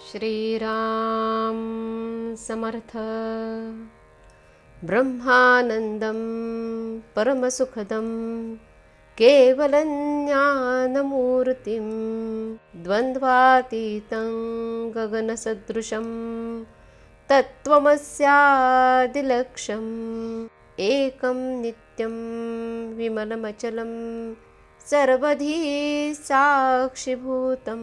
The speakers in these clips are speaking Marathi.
श्रीराम समर्थ। ब्रह्मानन्दं परमसुखदं केवलं ज्ञानमूर्तिं द्वन्द्वातीतं गगनसदृशं तत्त्वमस्यादिलक्ष्यम् एकं नित्यं विमलमचलं सर्वधी साक्षिभूतं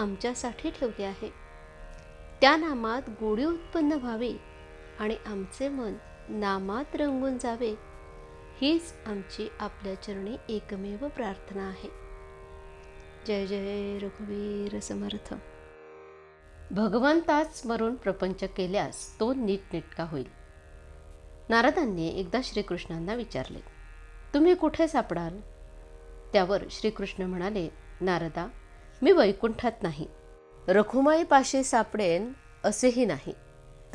आमच्यासाठी ठेवले आहे. त्या नामात गोडी उत्पन्न व्हावी आणि आमचे मन नामात रंगून जावे हीच आमची आपल्या चरणी एकमेव प्रार्थना आहे. जय जय रघुवीर समर्थ. भगवंताच स्मरून प्रपंच केल्यास तो नीटनेटका होईल. नारदांनी एकदा श्रीकृष्णांना विचारले तुम्ही कुठे सापडाल? त्यावर श्रीकृष्ण म्हणाले नारदा मी वैकुंठात नाही. रखुमाईपाशी सापडेन असेही नाही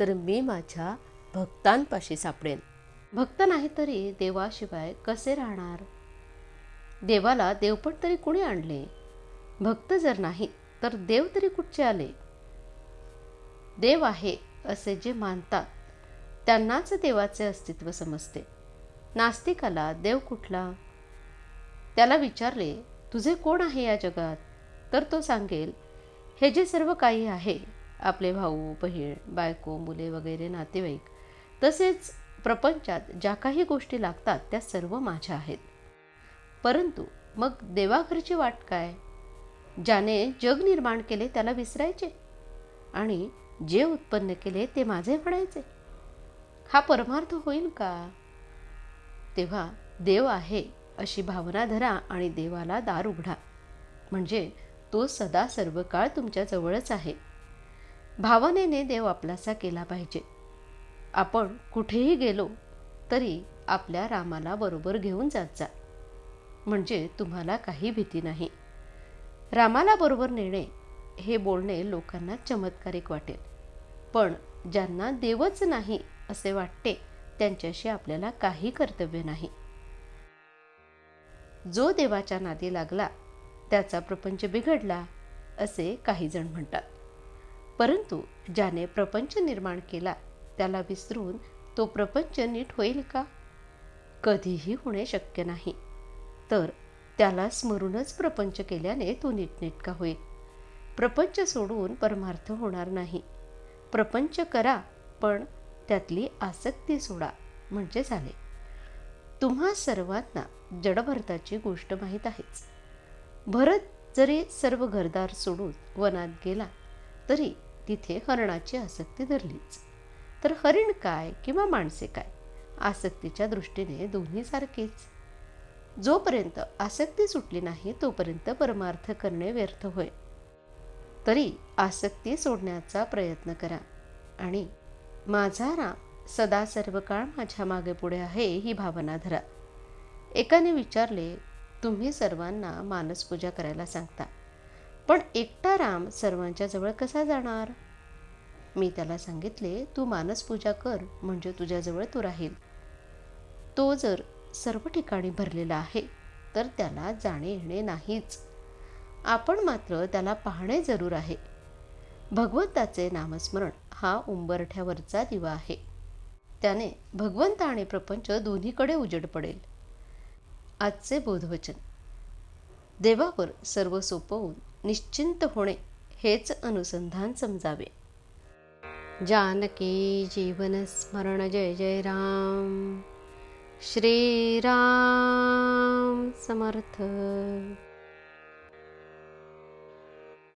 तर मी माझ्या भक्तांपाशी सापडेन. भक्त नाही तरी देवाशिवाय कसे राहणार? देवाला देवपट तरी कुणी आणले? भक्त जर नाही तर देव तरी कुठचे आले? देव आहे असे जे मानतात त्यांनाच देवाचे अस्तित्व समजते. नास्तिकाला देव कुठला? त्याला विचारले तुझे कोण आहे या जगात? तर तो सांगेल हे जे सर्व काही आहे आपले भाऊ बहीण बायको मुले वगैरे नातेवाईक तसेच प्रपंचात ज्या काही गोष्टी लागतात त्या सर्व माझ्या आहेत. परंतु मग देवाघरची वाट काय? ज्याने जग निर्माण केले त्याला विसरायचे? आणि जे उत्पन्न केले ते माझे म्हणायचे? हा परमार्थ होईल का? तेव्हा देव आहे अशी भावना धरा आणि देवाला दार उघडा. म्हणजे तो सदा सर्व काळ तुमच्याजवळच आहे. भावनेने देव आपलासा केला पाहिजे. आपण कुठेही गेलो तरी आपल्या रामाला बरोबर घेऊन जात जा. म्हणजे तुम्हाला काही भीती नाही. रामाला बरोबर नेणे हे बोलणे लोकांना चमत्कारिक वाटेल. पण ज्यांना देवच नाही असे वाटते त्यांच्याशी आपल्याला काही कर्तव्य नाही. जो देवाच्या नादी लागला त्याचा प्रपंच बिघडला असे काही जण म्हणतात. परंतु ज्याने प्रपंच निर्माण केला त्याला विसरून तो प्रपंच नीट होईल का? कधीही होणे शक्य नाही. तर त्याला स्मरूनच प्रपंच केल्याने तो नीटनेटका होईल. प्रपंच सोडून परमार्थ होणार नाही. प्रपंच करा पण त्यातली आसक्ती सोडा म्हणजे झाले. तुम्हा सर्वांना जडभरताची गोष्ट माहीत आहेच. भरत जरी सर्व घरदार सोडून वनात गेला तरी तिथे हरणाची आसक्ती धरलीच. तर हरिण काय किंवा माणसे काय? आसक्तीच्या दृष्टीने दोन्ही सारखेच. जोपर्यंत आसक्ती सुटली नाही तोपर्यंत परमार्थ करणे व्यर्थ होय. तरी आसक्ती सोडण्याचा प्रयत्न करा. आणि माझा राम सदा सर्व काळ माझ्या मागे पुढे आहे ही भावना धरा. एकाने विचारले तुम्ही सर्वांना मानसपूजा करायला सांगता. पण एकटा राम सर्वांच्या जवळ कसा जाणार? मी त्याला सांगितले तू मानसपूजा कर म्हणजे तुझ्याजवळ तू राहील. तो जर सर्व ठिकाणी भरलेला आहे तर त्याला जाणे येणे नाहीच. आपण मात्र त्याला पाहणे जरूर आहे. भगवंताचे नामस्मरण हा उंबरठ्यावरचा दिवा आहे. त्याने भगवंत आणि प्रपंच दोन्हीकडे उजेड पडेल. आजचे बोधवचन. देवावर सर्व सोपवून निश्चिंत होणे हेच अनुसंधान समजावे. जानकी जीवन स्मरण जय जय राम. श्रीराम समर्थ.